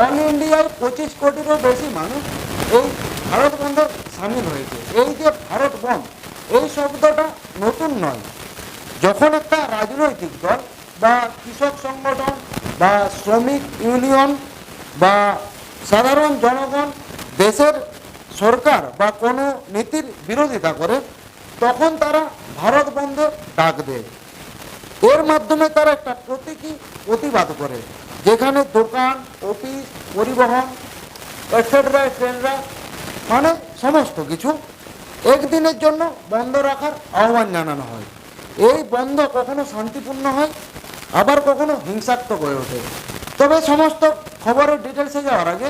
All ইন্ডিয়ার পঁচিশ কোটিরও বেশি মানুষ এই ভারত বন্ধে সামিল হয়েছে। এই যে ভারত বন্ধ, এই শব্দটা নতুন নয়। যখন একটা রাজনৈতিক দল বা কৃষক সংগঠন বা শ্রমিক ইউনিয়ন বা সাধারণ জনগণ, দেশের সরকার বা কোনো নীতির বিরোধিতা করে, তখন তারা ভারত বন্ধে ডাক দেয়। এর মাধ্যমে তারা একটা প্রতীকী প্রতিবাদ করে। যেখানে দোকান, অফিস, পরিবহন এটসেট্রা এটসেট্রা মানে সমস্ত কিছু একদিনের জন্য বন্ধ রাখার আহ্বান জানানো হয়। এই বন্ধ কখনো শান্তিপূর্ণ হয়, আবার কখনো হিংসাত্মক হয়ে ওঠে। তবে সমস্ত খবরের ডিটেলসে যাওয়ার আগে,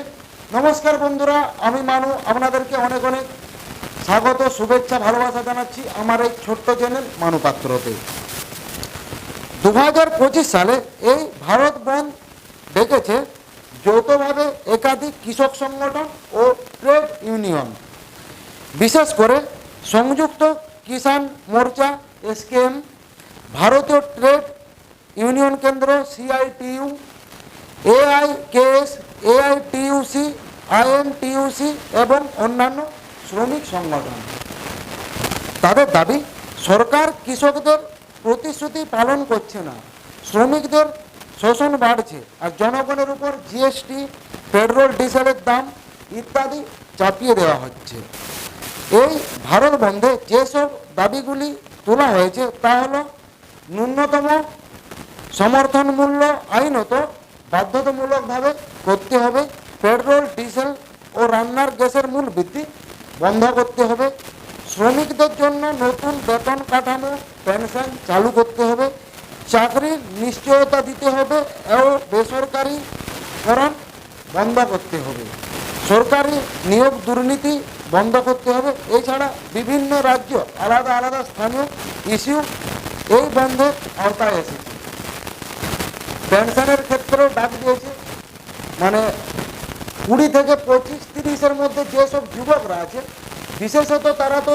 নমস্কার বন্ধুরা, আমি মানু, আপনাদেরকে অনেক অনেক স্বাগত, শুভেচ্ছা, ভালোবাসা জানাচ্ছি আমার এই ছোট্ট চ্যানেল মানুপাত্রতে দু হাজার পঁচিশ সালে এই ভারত বন্ধ ডেকেছে যৌথভাবে একাধিক কৃষক সংগঠন ও ট্রেড ইউনিয়ন। বিশেষ করে সংযুক্ত কিষাণ মোর্চা, এসকেএম, ভারতীয় ট্রেড ইউনিয়ন কেন্দ্র সিআইটিইউ এআইকেএস এআইটিইউসি আইএনটিইউসি এবং অন্যান্য শ্রমিক সংগঠন। তাদের দাবি, সরকার কৃষকদের প্রতিশ্রুতি পালন করছে না, শ্রমিকদের শোষণ বাড়ছে আর জনগণের উপর জিএসটি পেট্রোল, ডিজেলের দাম ইত্যাদি চাপিয়ে দেওয়া হচ্ছে। এই ভারত বন্ধে যেসব দাবিগুলি তোলা হয়েছে তা হল ন্যূনতম সমর্থন মূল্য আইনত বাধ্যতামূলকভাবে করতে হবে, পেট্রোল, ডিজেল ও রান্নার গ্যাসের মূল বৃদ্ধি বন্ধ করতে হবে, শ্রমিকদের জন্য নতুন বেতন কাঠামো, পেনশন চালু করতে হবে চাকরির নিশ্চয়তা দিতে হবে ও বেসরকারিকরণ বন্ধ করতে হবে। সরকারি নিয়োগ দুর্নীতি বন্ধ করতে হবে। এছাড়া বিভিন্ন রাজ্য আলাদা আলাদা স্থানীয় ইস্যু এই বন্ধের আওতায় এসেছে। পেনশনের ক্ষেত্রেও ডাক দিয়েছে। মানে কুড়ি থেকে পঁচিশ তিরিশের মধ্যে যেসব যুবকরা আছে, বিশেষত তারা তো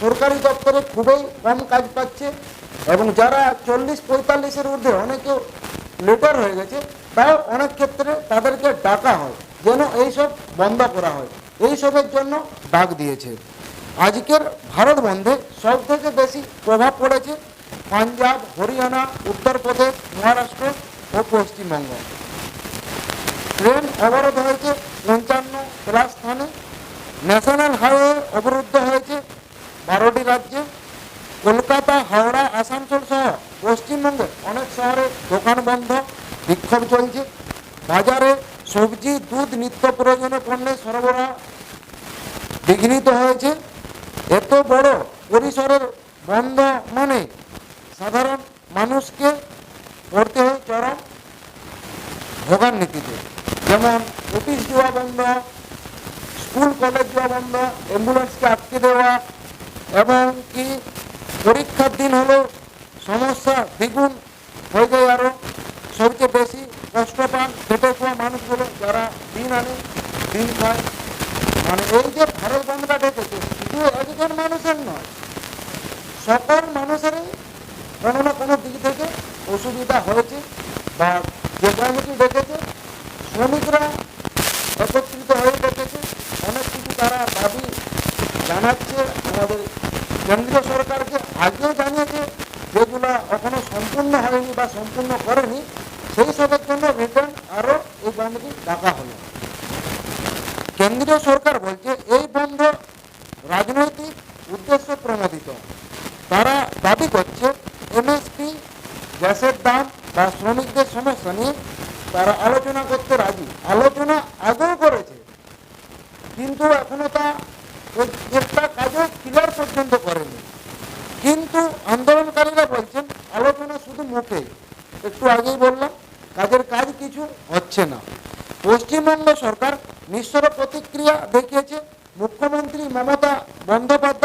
সরকারি দপ্তরে খুবই কম কাজ পাচ্ছে। এবং যারা চল্লিশ পঁয়তাল্লিশের ঊর্ধ্বে অনেকে লেটার হয়ে গেছে, তাও অনেক ক্ষেত্রে তাদেরকে ডাকা হয়, যেন এইসব বন্ধ করা হয়। এইসবের জন্য ডাক দিয়েছে। আজকের ভারত বন্ধে সব থেকে বেশি প্রভাব পড়েছে পাঞ্জাব, হরিয়ানা, উত্তরপ্রদেশ, মহারাষ্ট্র ও পশ্চিমবঙ্গ। ট্রেন অবরোধ হয়েছে পঞ্চান্ন প্লাস স্থানে। ন্যাশনাল হাইওয়ে অবরুদ্ধ হয়েছে বারোটি রাজ্যে। কলকাতা, হাওড়া, আসানসোল সহ পশ্চিমবঙ্গে অনেক শহরে দোকান বন্ধ, বিক্ষোভ চলছে। বাজারে সবজি, দুধ, নিত্য প্রয়োজনীয় পণ্যের সরবরাহ বিঘ্নিত হয়েছে। এত বড় পরিসরের বন্ধ মানে সাধারণ মানুষকে পড়তে হয় চরম ভোগান্বিতিতে যেমন অফিস যাওয়া বন্ধ, স্কুল, কলেজ যাওয়া বন্ধ, অ্যাম্বুলেন্সকে আটকে দেওয়া, এবং কি পরীক্ষার দিন হলো সমস্যা, দ্বিগুণ হয়ে যায় আরও সবচেয়ে বেশি কষ্ট পান খেটে খাওয়া মানুষগুলো যারা দিন আনে, দিন খায়। মানে এই যে ভারত বন্ধটা ডেকেছে শুধু একজন মানুষের নয়, সকল মানুষেরই কোনো না কোনো দিক থেকে অসুবিধা হয়েছে। বা যে কমিটি ডেকেছে শ্রমিকরা একত্রিত হয়ে ডেকেছে অনেক কিছু তারা দাবি জানাচ্ছে আমাদের কেন্দ্রীয় সরকারকে। আগেও জানিয়েছে যেগুলো এখনও সম্পূর্ণ হয়নি বা সম্পূর্ণ করেনি, সেই সবের জন্য রিটার্ন আরও এই বন্ধটি ডাকা হলো। কেন্দ্রীয় সরকার বলছে, এই বন্ধ রাজনৈতিক উদ্দেশ্য প্রণোদিত তারা দাবি করছে এমএসপি গ্যাসের দাম বা শ্রমিকদের সমস্যা নিয়ে তারা আলোচনা করতে রাজি। আলোচনা আগেও করেছে, কিন্তু এখনও তা একটা কাজও ক্লিয়ার পর্যন্ত করেনি। কিন্তু আন্দোলনকারীরা বলছেন, আলোচনা শুধু মুখে। একটু আগেই বললাম, কাজের কাজ কিছু হচ্ছে না। পশ্চিমবঙ্গ সরকার মিশ্র প্রতিক্রিয়া দেখিয়েছে, মুখ্যমন্ত্রী মমতা বন্দ্যোপাধ্যায়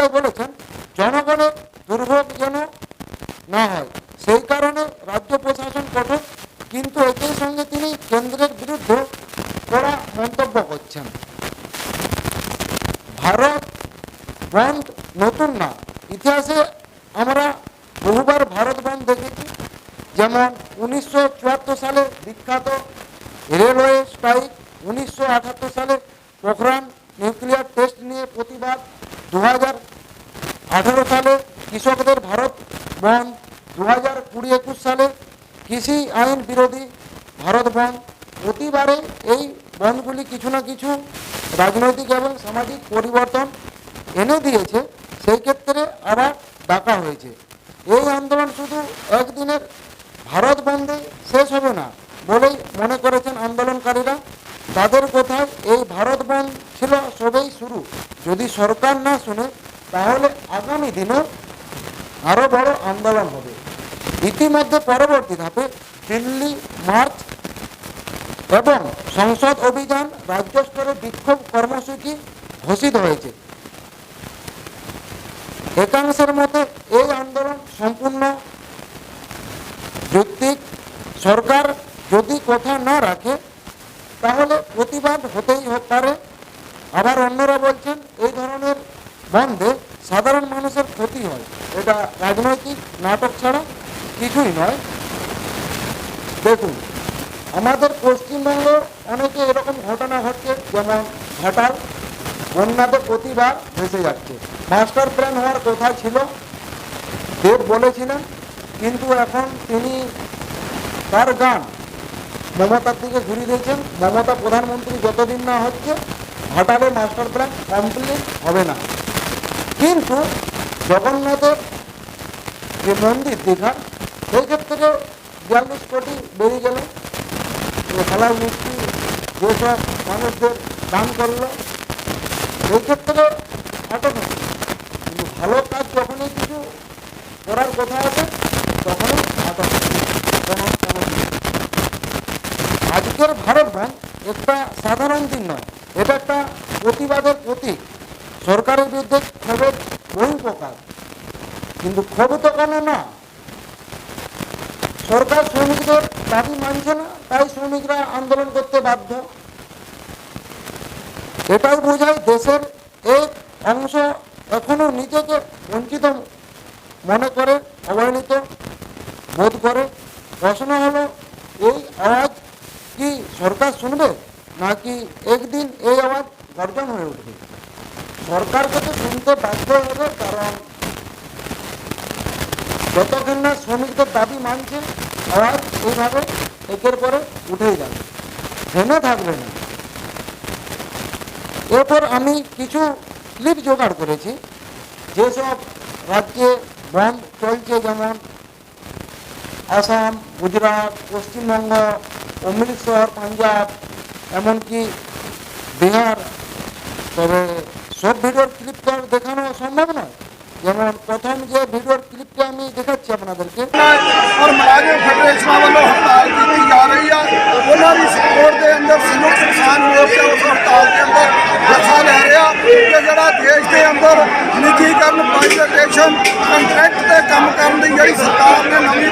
যেমন উনিশশো চুয়াত্তর সালে বিখ্যাত রেলওয়ে স্ট্রাইক, উনিশশো আটাত্তর সালে পোখরান নিউক্লিয়ার টেস্ট নিয়ে প্রতিবাদ দু হাজার আঠেরো সালে কৃষকদের ভারত বন্ধ দু হাজার কুড়ি একুশ সালে কৃষি আইন বিরোধী ভারত বন্ধ। প্রতিবারে এই বন্ধগুলি কিছু না কিছু রাজনৈতিক এবং সামাজিক পরিবর্তন এনে দিয়েছে, সেই ক্ষেত্রে আবার ডাকা হয়েছে। এই আন্দোলন শুধু একদিনের ভারত বন্ধে শেষ হবে না বলেই মনে করেছেন আন্দোলনকারীরা। তাদের কথায় এই ভারত বন্ধ ছিল সবেই শুরু। যদি সরকার না শুনে, তাহলে আগামী দিনে আরও বড় আন্দোলন হবে। ইতিমধ্যে পরবর্তী ধাপে দিল্লি মার্চ এবং সংসদ অভিযান রাজ্য স্তরে বিক্ষোভ কর্মসূচি ঘোষিত হয়েছে। একাংশের মতে এই আন্দোলন সম্পূর্ণ যৌক্তিক সরকার যদি কথা না রাখে, তাহলে প্রতিবাদ হতেই পারে। আবার অন্যরা বলছেন, এই ধরনের বন্ধে সাধারণ মানুষের ক্ষতি হয়। এটা রাজনৈতিক নাটক ছাড়া কিছুই নয়। দেখুন, আমাদের পশ্চিমবঙ্গ অনেকে এরকম ঘটনা ঘটছে, যেমন ঘাটাল। বন্যাতে প্রতিবার ভেসে যাচ্ছে। মাস্টার প্ল্যান হওয়ার কথা ছিল। দেব বলেছিলেন কিন্তু এখন তিনি তার গান মমতার দিকে ঘুরিয়ে দিয়েছেন। মমতা প্রধানমন্ত্রী যতদিন না হচ্ছে, ঘাটালে মাস্টার প্ল্যান কমপ্লিট হবে না। কিন্তু জগন্নাথের যে মন্দির দীঘা, সেই ক্ষেত্রে বিয়াল্লিশ কোটি বেরিয়ে গেল। খেলার মূর্তি যেসব মানুষদের দান করল, সেই ক্ষেত্রে। কিন্তু ভালো কাজ যখনই কিছু করার কথা আছে নেই। আজকের ভারত বন্ধ একটা সাধারণ দিন নয়, এটা একটা প্রতিবাদের প্রতীক। সরকারের বিরুদ্ধে ক্ষোভের বহু প্রকার, কিন্তু ক্ষোভ তো কেন না? সরকার শ্রমিকদের দাবি মানছে না, তাই শ্রমিকরা আন্দোলন করতে বাধ্য। এটাই বোঝায় দেশের এক অংশ এখনও নিজেকে বঞ্চিত মনে করে অবহেলিত। বোধ করে। প্রশ্ন হলো, এই আওয়াজ কি সরকার শুনবে নাকি একদিন এই আওয়াজ গর্জন হয়ে উঠবে? সরকারকে তো শুনতে বাধ্য হবে কারণ যতক্ষণ না শ্রমিকদের দাবি মানছে, আওয়াজ এইভাবে একের পরে উঠেই যাবে। থেমে থাকবে না। এরপর আমি কিছু ক্লিপ জোগাড় করেছি। যেসব রাজ্যে বন্ধ চলছে, যেমন আসাম গুজরাট পশ্চিমবঙ্গ অমৃতসর পাঞ্জাব এমনকি বিহার তবে সব ভিডিওর ক্লিপ তো আর দেখানো সম্ভব নয় যেমন প্রথম যে ভিডিওর ক্লিপটা আমি দেখাচ্ছি আপনাদেরকে ਔਰ ਮੁਲਾਜ਼ਮ ਫੈਡਰੇਸ਼ਨਾਂ ਵੱਲੋਂ ਹੜਤਾਲ ਕੀਤੀ ਜਾ ਰਹੀ ਆ ਉਹਨਾਂ ਦੀ ਸਪੋਰਟ ਦੇ ਅੰਦਰ ਸੰਯੁਕਤ ਕਿਸਾਨ ਮੋਰਚਾ ਉਸ ਹੜਤਾਲ ਦੇ ਅੰਦਰ ਹਿੱਸਾ ਲੈ ਰਿਹਾ ਕਿ ਜਿਹੜਾ ਦੇਸ਼ ਦੇ ਅੰਦਰ ਨਿੱਜੀਕਰਨ ਪ੍ਰਾਈਵੇਟੇਸ਼ਨ ਕੰਟਰੈਕਟ ਤੇ ਕੰਮ ਕਰਨ ਦੀ ਜਿਹੜੀ ਸਰਕਾਰ ਨੇ ਨਵੀਂ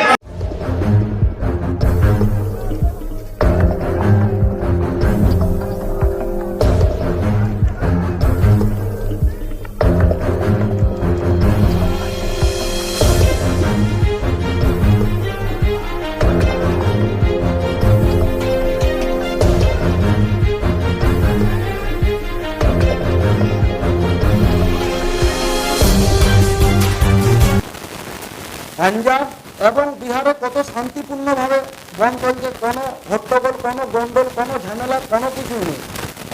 পাঞ্জাব এবং বিহারে কত শান্তিপূর্ণভাবে বন্ধ চলছে কোনো হট্টগোল, কোনো গন্ডল, কোনো ঝামেলা, কোনো কিছু নেই।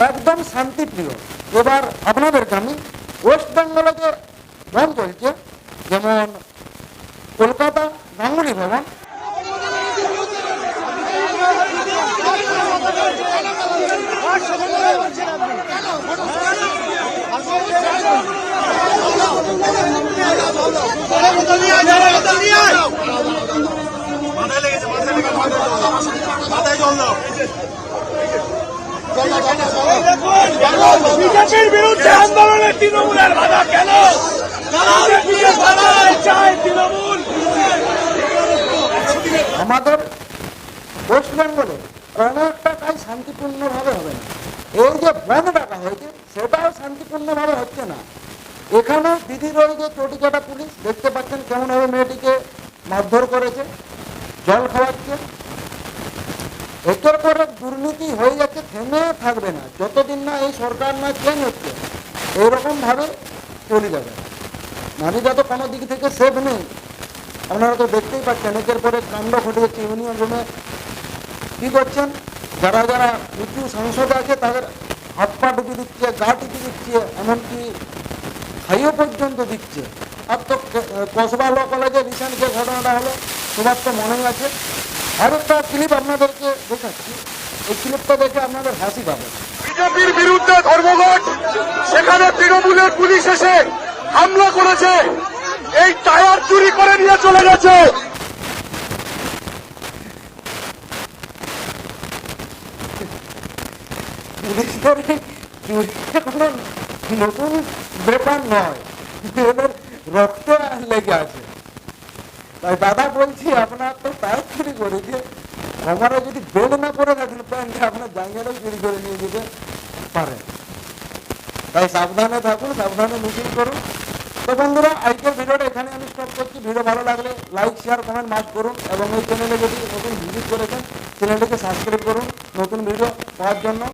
একদম শান্তিপ্রিয়। এবার আপনাদেরকে আমি ওয়েস্ট বেঙ্গলে যে বন্ধ চলছে যেমন কলকাতা গাঙ্গুলি ভবন বিজেপির বিরুদ্ধে তৃণমূলের বাধা কেন? তৃণমূল। আমাদের ওয়েস্ট বেঙ্গলে কোনো একটা কাজ শান্তিপূর্ণভাবে হবে না। এই যে বন্ধ ডাকা হয়েছে সেটাও শান্তিপূর্ণভাবে হচ্ছে না। এখানে দিদি রয়েছে, চটিকাটা পুলিশ, দেখতে পাচ্ছেন কেমনভাবে মেয়েটিকে মারধর করেছে, জল খাওয়াচ্ছে। একের পর দুর্নীতি হয়ে যাচ্ছে, থেমে থাকবে না, যতদিন না এই সরকার না চেঞ্জ হচ্ছে এইরকম ভাবে চলে যাবে। নারীরা তো কোনো দিক থেকে সেভ নেই। আপনারা তো দেখতেই পাচ্ছেন, একের পরে কাণ্ড ঘটে যাচ্ছে ইউনিয়ন রুমে। কী করছেন? যারা যারা উঁচু সংসদে আছে, তাদের হাত পা টিপে দিচ্ছে গা টিপে দিচ্ছে এমনকি খাইও পর্যন্ত দিচ্ছে। আর তো কসবা ল কলেজে রিসেন্ট যে ঘটনাটা হলো, তোমার তো মনে আছে? আর একটা ক্লিপ আপনাদেরকে দেখাচ্ছি। এই ক্লিপটা দেখে আপনাদের হাসি পাবে। বিজেপির বিরুদ্ধে ধর্মঘট, সেখানে তৃণমূলের পুলিশ এসে হামলা করেছে। এই টায়ার চুরি করে নিয়ে চলে গেছে। পুলিশের চুরিটা কোনো নতুন ব্যাপার নয় এদের রক্ত লেগে আছে। তাই দাদা বলছি, আপনার তো টায়ার চুরি করেছে আমার যদি বেল না করে থাকেন প্যান্টে আপনার জাঙ্গিয়াটাও চুরি করে নিয়ে যেতে পারেন তাই সাবধানে থাকুন, সাবধানে মিটিং করুন। তো বন্ধুরা, আজকের ভিডিওটা এখানে আমি স্টপ করছি। ভিডিও ভালো লাগলে লাইক শেয়ার কমেন্ট মাস্ট করুন এবং এই চ্যানেলে যদি নতুন ভিজিট করেছেন চ্যানেলটিকে সাবস্ক্রাইব করুন। নতুন ভিডিও পাওয়ার জন্য।